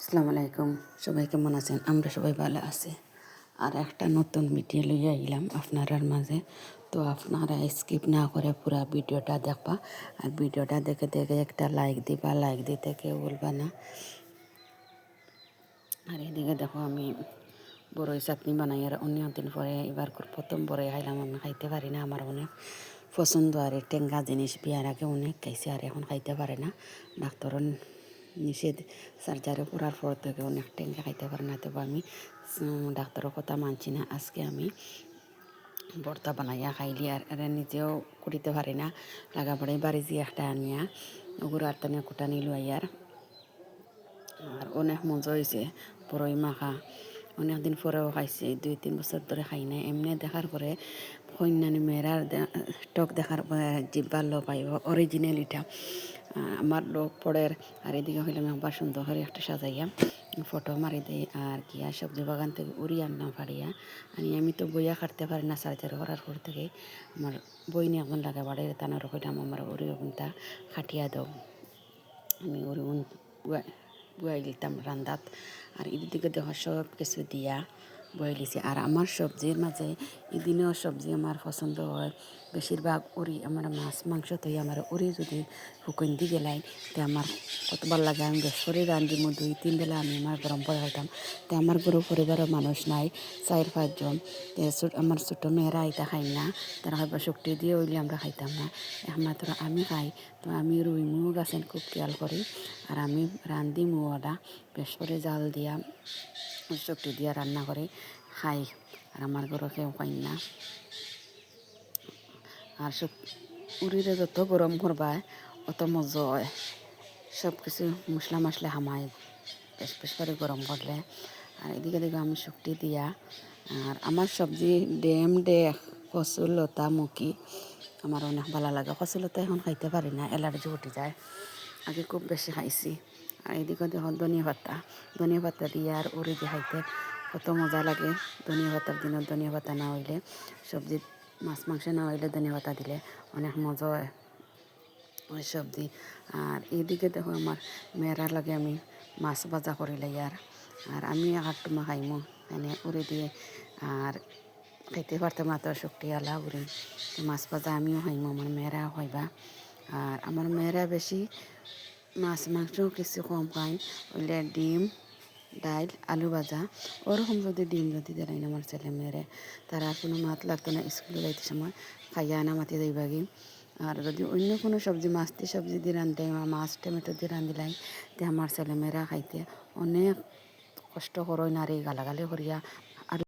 আসসালামু আলাইকুম। সবাই কেমন আছেন? আমরা সবাই ভালো আছি। আর একটা নতুন ভিডিও লইয়া এলাম আপনারার মাঝে। তো আপনারা স্কিপ না করে পুরা ভিডিওটা দেখবা। আর ভিডিওটা দেখে দেখে একটা লাইক দিবা। লাইক দিতে কেউ বলবা না। আর এদিকে দেখো আমি বড়ই চাটনি বানাই। আর অন্য দিন পরে এবার প্রথম বড়ই খাইলাম। আমি খাইতে পারি না আমার অনেক পছন্দ। আর টেঙ্গা জিনিস বিয়ার আগে অনেক খাইছে। আর এখন খাইতে পারে না। ডাক্তার নিষেধ। সার্জারি করার পর থেকে অনেক টেঙ্গা খাইতে পারে না তবে আমি ডাক্তারের কথা মানছি না। আজকে আমি ভর্তা বানাইয়া খাইলি আর নিজেও করিতে পারি না। লাগা বাড়ি যে একটা আনিয়া ওগুলো আর টানে কুটানি লইয়ার আর অনেক মজা হয়েছে বড়ই মাখা। অনেক দিন পরেও খাইছি দুই তিন বছর ধরে খাই নাই। এমনি দেখার পরে কন্যানি মেয়েরার টক দেখার জিব্বার লো পাইব অরিজিনাল এটা। আহ, আমার লোক পড়ের, আর এদিকে হইলাম একবার সুন্দর করে একটা সাজাইয়া ফটো মারি দিই, আর কি, আর সবজি বাগান থেকে উড়ি আনলাম ফাড়িয়া। আনি আমি তো বইয়া কাটতে পারি না সার্জারি করার পর থেকে। আমার বই নিয়ে এখন লাগে বাড়ি তানার কইলাম আমার উড়ি ওগুনটা খাটিয়া দাও। আমি ওর বয়াই দিতাম রান্দাত। আর এদিকে দেখো সব কিছু দিয়া বয়াই লিছি। আর আমার সবজির মাঝে এদিনেও সবজি আমার পছন্দ হয়। বেশিরভাগ উড়ি আমার মাছ মাংস তো আমার উড়ি যদি শুকন দি গেলাই, তে আমার কত ভালো লাগে আমি বেশ করে রান্ধি মো দুই, তিন বেলা আমি আমার গরম করে খাইতাম তে আমার গরু পরিবারের মানুষ নাই চার পাঁচজন। আমার ছোটো মেয়েরা এটা খাই না তারা খাইবা শক্তি দিয়ে হইলে আমরা খাইতাম না। একমাত্র আমি খাই, তো আমি রুই মুগ আছেন খুব খেয়াল করি আর আমি রান্ধি মুগটা বেশ করে জাল দিয়া। শক্তি দিয়া রান্না করে খাই আর আমার ঘরে কেউ খাই না। আর সব উড়িরে যত গরম করবা অত মজা হয়। সব কিছু মশলা মশলা হামায় বেশ বেশ করে গরম করলে আর এদিকে দেখো আমি শক্তি দিয়া। আর আমার সবজি ডেম ডে কচু লতা মুখি আমার অনেক ভালো লাগে। কচু লতা এখন খাইতে পারি না এলার্জি উঠে যায়। আগে খুব বেশি খাইছি। এদিকে দেখো ধনিয়া পাতা। ধনিয়া পাতা দিয়ে আর উড়ি দিয়ে খাইতে কত মজা লাগে। ধনিয়া পাতার দিনত ধনিয়া পাতা না হইলে, সবজি, মাছ মাংস না হইলে ধনিয়া পাতা দিলে অনেক মজা হয় ওই সবজি। আর এইদিকে দেখো আমার মেয়েরা লাগে আমি মাছ ভাজা করে লাই আর আর আমি আট টুমা খাইমো, এনে উড়ে দিয়ে আর খাইতে পারতাম না তো শক্তি আলা উড়ি। মাছ ভাজা আমিও খাইমো, আমার মেয়েরা খাইবা। আর আমার মেয়েরা বেশি মাছ, মাংস কিছু কম খায় ওইলে ডিম, ডাইল, আলু ভাজা। ওরকম যদি ডিম যদি দেয় আমার ছেলে মেয়েরে। তারা কোনো মাত লাগতো না, স্কুলে যাইতে সময় খাইয়া আনা মাতি যাইবাগি আর যদি অন্য কোনো সবজি মাছটি সবজি দিয়ে রান্ধে, বা মাছ, টমেটো দিয়ে রান্ধিলাই, তে আমার ছেলেমেয়েরা খাইতে অনেক কষ্ট করই নারী গালাগালি করিয়া